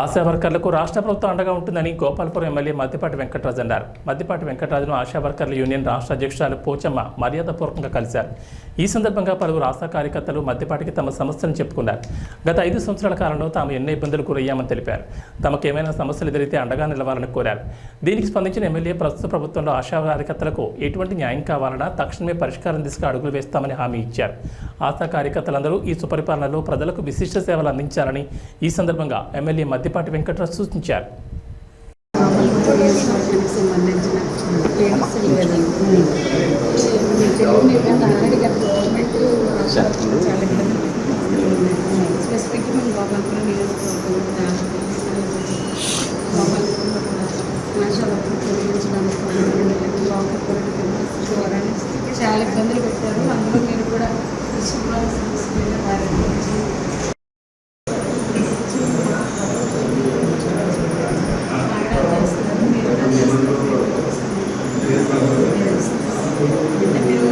ఆశా వర్కర్లకు రాష్ట్ర ప్రభుత్వం అండగా ఉంటుందని గోపాలపురం ఎమ్మెల్యే మద్దిపాటి వెంకటరాజు అన్నారు. మద్దిపాటి వెంకటరాజును ఆశా వర్కర్ల యూనియన్ రాష్ట్ర అధ్యక్షురాలు పోచమ్మ మర్యాదపూర్వకంగా కలిశారు. ఈ సందర్భంగా పలువురు ఆశా కార్యకర్తలు మద్దిపాటికి తమ సమస్యలను చెప్పుకున్నారు. గత ఐదు సంవత్సరాల కాలంలో తాము ఎన్నో ఇబ్బందులు గురయ్యామని తెలిపారు. తమకు ఏమైనా సమస్యలు ఎదురైతే అండగా నిలవాలని కోరారు. దీనికి స్పందించిన ఎమ్మెల్యే ప్రస్తుత ప్రభుత్వంలో ఆశా కార్యకర్తలకు ఎటువంటి న్యాయం కావాలన్నా తక్షణమే పరిష్కారం దిశగా అడుగులు వేస్తామని హామీ ఇచ్చారు. ఆశా కార్యకర్తలందరూ ఈ సుపరిపాలనలో ప్రజలకు విశిష్ట సేవలు అందించాలని ఈ సందర్భంగా ఎమ్మెల్యే మధ్య పత్తిపాటి వెంకట్రావు సూచించారు. సంబంధించిన గవర్నమెంట్ చాలా ఇబ్బంది చాలా ఇబ్బందులు పెట్టారు. అందులో మీరు కూడా విశ్వవాద సమస్య చేస్తున్నారు మీరు